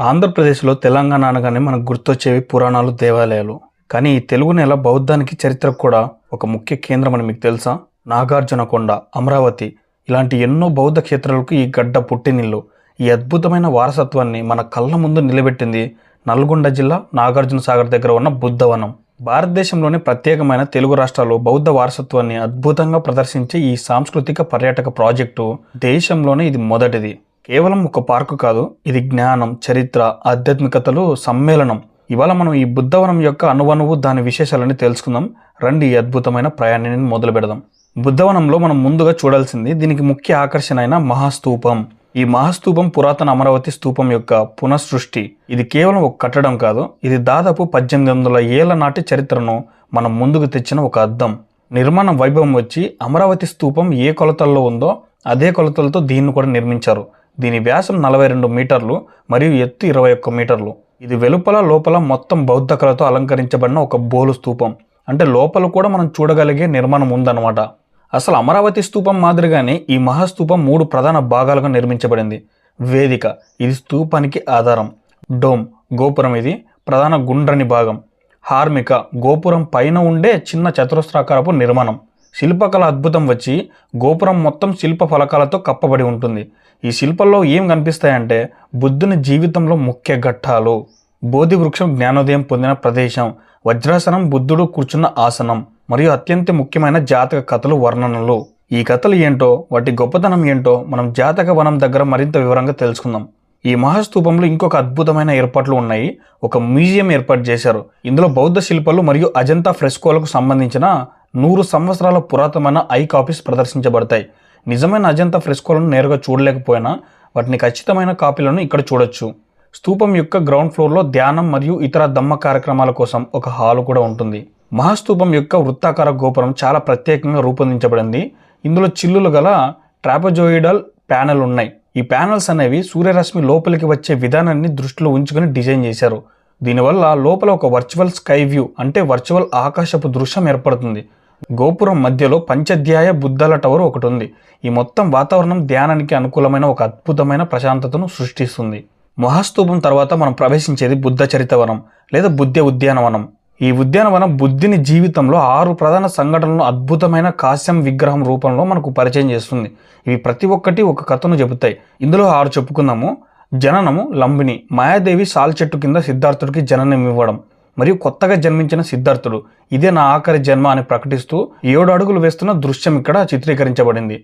ఆంధ్రప్రదేశ్లో తెలంగాణ అనగానే మనకు గుర్తొచ్చేవి పురాణాలు దేవాలయాలు. కానీ ఈ తెలుగు నెల బౌద్ధానికి చరిత్రకు కూడా ఒక ముఖ్య కేంద్రం అని మీకు తెలుసా? నాగార్జునకొండ అమరావతి. ఇలాంటి ఎన్నో బౌద్ధ క్షేత్రాలకు ఈ గడ్డ పుట్టినిల్లు. ఈ అద్భుతమైన వారసత్వాన్ని మన కళ్ళ ముందు నిలబెట్టింది నల్గొండ జిల్లా నాగార్జున సాగర్ దగ్గర ఉన్న బుద్ధవనం. భారతదేశంలోని ప్రత్యేకమైన తెలుగు రాష్ట్రాలు బౌద్ధ వారసత్వాన్ని అద్భుతంగా ప్రదర్శించే ఈ సాంస్కృతిక పర్యాటక ప్రాజెక్టు దేశంలోనే ఇది మొదటిది. కేవలం ఒక పార్కు కాదు ఇది జ్ఞానం చరిత్ర ఆధ్యాత్మికతలు సమ్మేళనం. ఇవాళ మనం ఈ బుద్ధవనం యొక్క అనువనువు దాని విశేషాలని తెలుసుకుందాం. రండి ఈ అద్భుతమైన ప్రయాణాన్ని మొదలు పెడదాం. బుద్ధవనంలో మనం ముందుగా చూడాల్సింది దీనికి ముఖ్య ఆకర్షణ అయిన మహాస్తూపం. ఈ మహాస్తూపం పురాతన అమరావతి స్తూపం యొక్క పునఃసృష్టి. ఇది కేవలం ఒక కట్టడం కాదు ఇది దాదాపు పద్దెనిమిది వందల ఏళ్ళ నాటి చరిత్రను మనం ముందుకు తెచ్చిన ఒక అద్దం. నిర్మాణ వైభవం వచ్చి అమరావతి స్తూపం ఏ కొలతల్లో ఉందో అదే కొలతలతో దీన్ని కూడా నిర్మించారు. దీని వ్యాసం నలభై రెండు మీటర్లు మరియు ఎత్తు ఇరవై ఒక్క మీటర్లు. ఇది వెలుపల లోపల మొత్తం బౌద్ధ కళతో అలంకరించబడిన ఒక బోలు స్తూపం అంటే లోపల కూడా మనం చూడగలిగే నిర్మాణం ఉందన్నమాట. అసలు అమరావతి స్తూపం మాదిరిగానే ఈ మహాస్తూపం మూడు ప్రధాన భాగాలుగా నిర్మించబడింది. వేదిక ఇది స్తూపానికి ఆధారం. డోమ్ గోపురం ఇది ప్రధాన గుండ్రని భాగం. హార్మిక గోపురం పైన ఉండే చిన్న చతురస్రాకారపు నిర్మాణం. శిల్పకళ అద్భుతం వచ్చి గోపురం మొత్తం శిల్ప ఫలకాలతో కప్పబడి ఉంటుంది. ఈ శిల్పంలో ఏం కనిపిస్తాయంటే బుద్ధుని జీవితంలో ముఖ్య ఘట్టాలు. బోధి వృక్షం జ్ఞానోదయం పొందిన ప్రదేశం. వజ్రాసనం బుద్ధుడు కూర్చున్న ఆసనం మరియు అత్యంత ముఖ్యమైన జాతక కథలు వర్ణనలు. ఈ కథలు ఏంటో వాటి గొప్పతనం ఏంటో మనం జాతక వనం దగ్గర మరింత వివరంగా తెలుసుకుందాం. ఈ మహాస్తూపంలో ఇంకొక అద్భుతమైన ఏర్పాట్లు ఉన్నాయి. ఒక మ్యూజియం ఏర్పాటు చేశారు. ఇందులో బౌద్ధ శిల్పాలు మరియు అజంతా ఫ్రెస్కోలకు సంబంధించిన నూరు సంవత్సరాల పురాతనమైన ఐ కాపీస్ ప్రదర్శించబడతాయి. నిజమైన అజంతా ఫ్రెస్కోలను నేరుగా చూడలేకపోయినా వాటిని ఖచ్చితమైన కాపీలను ఇక్కడ చూడొచ్చు. స్తూపం యొక్క గ్రౌండ్ ఫ్లోర్లో ధ్యానం మరియు ఇతర దమ్మ కార్యక్రమాల కోసం ఒక హాలు కూడా ఉంటుంది. మహాస్తూపం యొక్క వృత్తాకార గోపురం చాలా ప్రత్యేకంగా రూపొందించబడింది. ఇందులో చిల్లులు గల ట్రాపజోయిడల్ ప్యానెల్ ఉన్నాయి. ఈ ప్యానెల్స్ అనేవి సూర్యరశ్మి లోపలికి వచ్చే విధానాన్ని దృష్టిలో ఉంచుకొని డిజైన్ చేశారు. దీనివల్ల లోపల ఒక వర్చువల్ స్కై వ్యూ అంటే వర్చువల్ ఆకాశపు దృశ్యం ఏర్పడుతుంది. గోపురం మధ్యలో పంచధ్యాయ బుద్ధల టవర్ ఒకటి ఉంది ఈ మొత్తం వాతావరణం ధ్యానానికి అనుకూలమైన ఒక అద్భుతమైన ప్రశాంతతను సృష్టిస్తుంది. మహాస్తూపం తర్వాత మనం ప్రవేశించేది బుద్ధ చరితవనం లేదా బుద్ధ ఉద్యానవనం. ఈ ఉద్యానవనం బుద్ధిని జీవితంలో ఆరు ప్రధాన సంఘటనలను అద్భుతమైన కాశ్యం విగ్రహం రూపంలో మనకు పరిచయం చేస్తుంది. ఇవి ప్రతి ఒక్కటి ఒక కథను చెబుతాయి. ఇందులో ఆరు చెప్పుకుందాము. జననము లంబిని. మాయాదేవి సాల్ చెట్టు కింద సిద్ధార్థుడికి జననం ఇవ్వడం. మరియు కొత్తగా జన్మించిన సిద్ధార్థుడు. ఇదే నా ఆఖరి జన్మ అని ప్రకటిస్తూ ఏడు అడుగులు వేస్తున్న దృశ్యం ఇక్కడ చిత్రీకరించబడింది.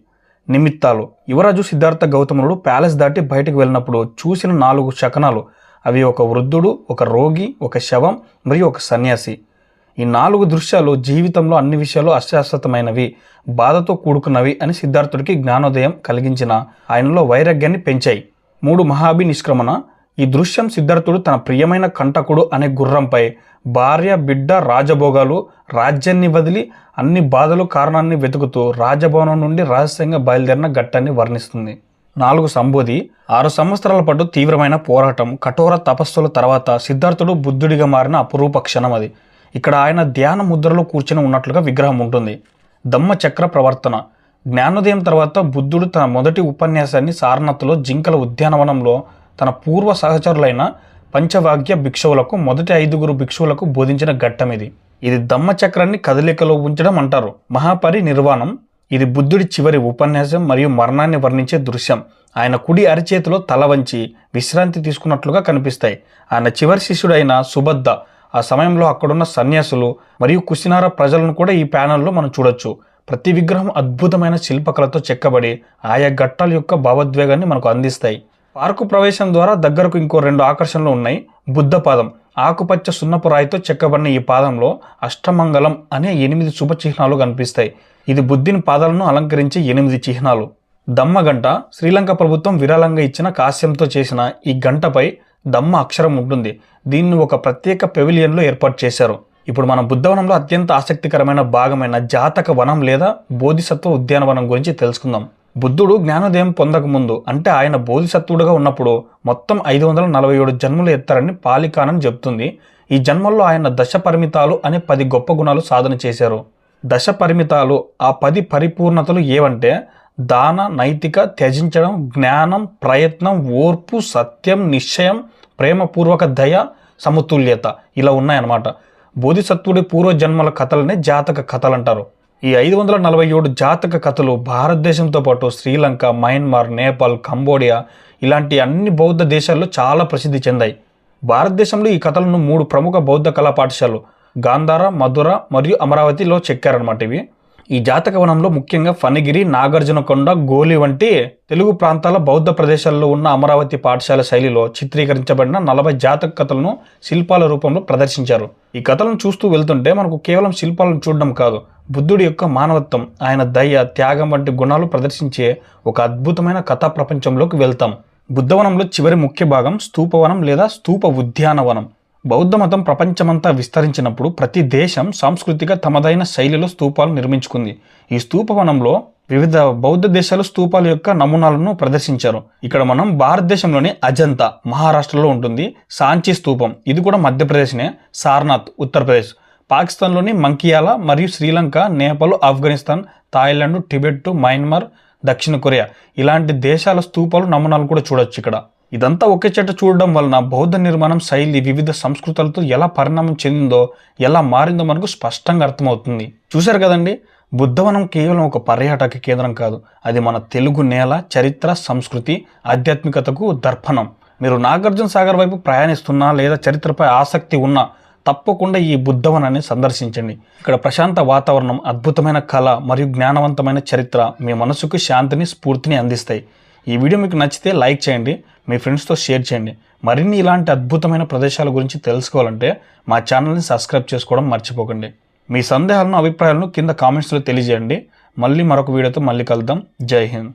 నిమిత్తాలు. యువరాజు సిద్ధార్థ గౌతముడు ప్యాలెస్ దాటి బయటకు వెళ్ళినప్పుడు చూసిన నాలుగు శకనాలు. అవి ఒక వృద్ధుడు ఒక రోగి ఒక శవం మరియు ఒక సన్యాసి. ఈ నాలుగు దృశ్యాలు జీవితంలో అన్ని విషయాలు అశాశ్వతమైనవి బాధతో కూడుకున్నవి అని సిద్ధార్థుడికి జ్ఞానోదయం కలిగించిన ఆయనలో వైరాగ్యాన్ని పెంచాయి. మూడు మహాభి నిష్క్రమణ ఈ దృశ్యం సిద్ధార్థుడు తన ప్రియమైన కంటకుడు అనే గుర్రంపై భార్య బిడ్డ రాజభోగాలు రాజ్యాన్ని వదిలి అన్ని బాధలు కారణాన్ని వెతుకుతూ రాజభవనం నుండి రహస్యంగా బయలుదేరిన ఘట్టాన్ని వర్ణిస్తుంది. నాలుగు సంబోధి ఆరు సంవత్సరాల పాటు తీవ్రమైన పోరాటం కఠోర తపస్సుల తర్వాత సిద్ధార్థుడు బుద్ధుడిగా మారిన అపురూప క్షణం అది. ఇక్కడ ఆయన ధ్యాన ముద్రలో కూర్చుని ఉన్నట్లుగా విగ్రహం ఉంటుంది. దమ్మ చక్ర ప్రవర్తన. జ్ఞానోదయం తర్వాత బుద్ధుడు తన మొదటి ఉపన్యాసాన్ని సారనాథ్లో జింకల ఉద్యానవనంలో తన పూర్వ సహచరులైన పంచవాగ్య భిక్షువులకు మొదటి ఐదుగురు భిక్షువులకు బోధించిన ఘట్టం ఇది. ఇది దమ్మ చక్రాన్ని కదలికలో ఉంచడం అంటారు. మహాపరి నిర్వాణం ఇది బుద్ధుడి చివరి ఉపన్యాసం మరియు మరణాన్ని వర్ణించే దృశ్యం. ఆయన కుడి అరిచేతిలో తల వంచి విశ్రాంతి తీసుకున్నట్లుగా కనిపిస్తాయి. ఆయన చివరి శిష్యుడైన సుబద్ధ ఆ సమయంలో అక్కడున్న సన్యాసులు మరియు కుసినార ప్రజలను కూడా ఈ ప్యానెల్లో మనం చూడొచ్చు. ప్రతి విగ్రహం అద్భుతమైన శిల్పకళతో చెక్కబడి ఆయా ఘట్టాల యొక్క భావోద్వేగాన్ని మనకు అందిస్తాయి. పార్కు ప్రవేశం ద్వారా దగ్గరకు ఇంకో రెండు ఆకర్షణలు ఉన్నాయి. బుద్ధ పాదం ఆకుపచ్చ సున్నపు రాయితో చెక్కబడిన ఈ పాదంలో అష్టమంగళం అనే ఎనిమిది శుభ చిహ్నాలు కనిపిస్తాయి. ఇది బుద్ధిని పాదాలను అలంకరించే ఎనిమిది చిహ్నాలు. దమ్మ గంట. శ్రీలంక ప్రభుత్వం విరాళంగా ఇచ్చిన కాశ్యంతో చేసిన ఈ గంటపై దమ్మ అక్షరం ఉంటుంది. దీన్ని ఒక ప్రత్యేక పెవిలియన్లో ఏర్పాటు చేశారు. ఇప్పుడు మన బుద్ధవనంలో అత్యంత ఆసక్తికరమైన భాగమైన జాతక వనం లేదా బోధిసత్వ ఉద్యానవనం గురించి తెలుసుకుందాం. బుద్ధుడు జ్ఞానోదయం పొందకముందు అంటే ఆయన బోధిసత్వుడుగా ఉన్నప్పుడు మొత్తం ఐదు వందల నలభై ఏడు జన్మలు ఎత్తారని పాలికానం చెప్తుంది. ఈ జన్మల్లో ఆయన దశ పరిమితాలు అనే పది గొప్ప గుణాలు సాధన చేశారు. దశ పరిమితాలు ఆ పది పరిపూర్ణతలు ఏవంటే దాన నైతిక త్యజించడం జ్ఞానం ప్రయత్నం ఓర్పు సత్యం నిశ్చయం ప్రేమపూర్వక దయ సమతుల్యత ఇలా ఉన్నాయన్నమాట. బోధిసత్వుడి పూర్వజన్మల కథలనే జాతక కథలు అంటారు ఈ ఐదు వందల నలభై ఏడు జాతక కథలు భారతదేశంతో పాటు శ్రీలంక మయన్మార్ నేపాల్ కంబోడియా ఇలాంటి అన్ని బౌద్ధ దేశాల్లో చాలా ప్రసిద్ధి చెందాయి. భారతదేశంలో ఈ కథలను మూడు ప్రముఖ బౌద్ధ కళా పాఠశాలలు గాంధార మధుర మరియు అమరావతిలో చెక్కారనమాట ఇవి. ఈ జాతక వనంలో ముఖ్యంగా ఫణిగిరి నాగార్జునకొండ గోలి వంటి తెలుగు ప్రాంతాల బౌద్ధ ప్రదేశాల్లో ఉన్న అమరావతి పాఠశాల శైలిలో చిత్రీకరించబడిన నలభై జాతక కథలను శిల్పాల రూపంలో ప్రదర్శించారు. ఈ కథలను చూస్తూ వెళ్తుంటే మనకు కేవలం శిల్పాలను చూడడం కాదు బుద్ధుడి యొక్క మానవత్వం ఆయన దయ త్యాగం వంటి గుణాలు ప్రదర్శించే ఒక అద్భుతమైన కథా ప్రపంచంలోకి వెళ్తాం. బుద్ధవనంలో చివరి ముఖ్య భాగం స్తూపవనం లేదా స్తూప ఉద్యానవనం. బౌద్ధ మతం ప్రపంచమంతా విస్తరించినప్పుడు ప్రతి దేశం సాంస్కృతిక తమదైన శైలిలో స్తూపాలు నిర్మించుకుంది. ఈ స్తూపవనంలో వివిధ బౌద్ధ దేశాలు స్తూపాల యొక్క నమూనాలను ప్రదర్శించారు. ఇక్కడ మనం భారతదేశంలోని అజంతా మహారాష్ట్రలో ఉంటుంది. సాంచి స్తూపం. ఇది కూడా మధ్యప్రదేశ్నే. సార్నాథ్ ఉత్తరప్రదేశ్. పాకిస్తాన్లోని మంకియాల మరియు Sri Lanka Nepal Afghanistan Thailand Tibet Myanmar దక్షిణ కొరియా. ఇలాంటి దేశాల స్తూపాలు నమూనాలు కూడా చూడొచ్చు ఇక్కడ. ఇదంతా ఒకే చెట్టు చూడడం వలన బౌద్ధ నిర్మాణం శైలి వివిధ సంస్కృతులతో ఎలా పరిణామం చెందిందో ఎలా మారిందో మనకు స్పష్టంగా అర్థమవుతుంది. చూశారు కదండి? బుద్ధవనం కేవలం ఒక పర్యాటక కేంద్రం కాదు. అది మన తెలుగు నేల చరిత్ర సంస్కృతి ఆధ్యాత్మికతకు దర్పణం. మీరు నాగార్జున సాగర్ వైపు ప్రయాణిస్తున్నా లేదా చరిత్రపై ఆసక్తి ఉన్నా తప్పకుండా ఈ బుద్ధవనాన్ని సందర్శించండి. ఇక్కడ ప్రశాంత వాతావరణం అద్భుతమైన కళ మరియు జ్ఞానవంతమైన చరిత్ర మీ మనసుకు శాంతిని స్ఫూర్తిని అందిస్తాయి. ఈ వీడియో మీకు నచ్చితే లైక్ చేయండి. మీ ఫ్రెండ్స్తో షేర్ చేయండి. మరిన్ని ఇలాంటి అద్భుతమైన ప్రదేశాల గురించి తెలుసుకోవాలంటే మా ఛానల్ని సబ్స్క్రైబ్ చేసుకోవడం మర్చిపోకండి. మీ సందేహాలను అభిప్రాయాలను కింద కామెంట్స్లో తెలియజేయండి. మళ్ళీ మరొక వీడియోతో మళ్ళీ కలుద్దాం. జై హింద్.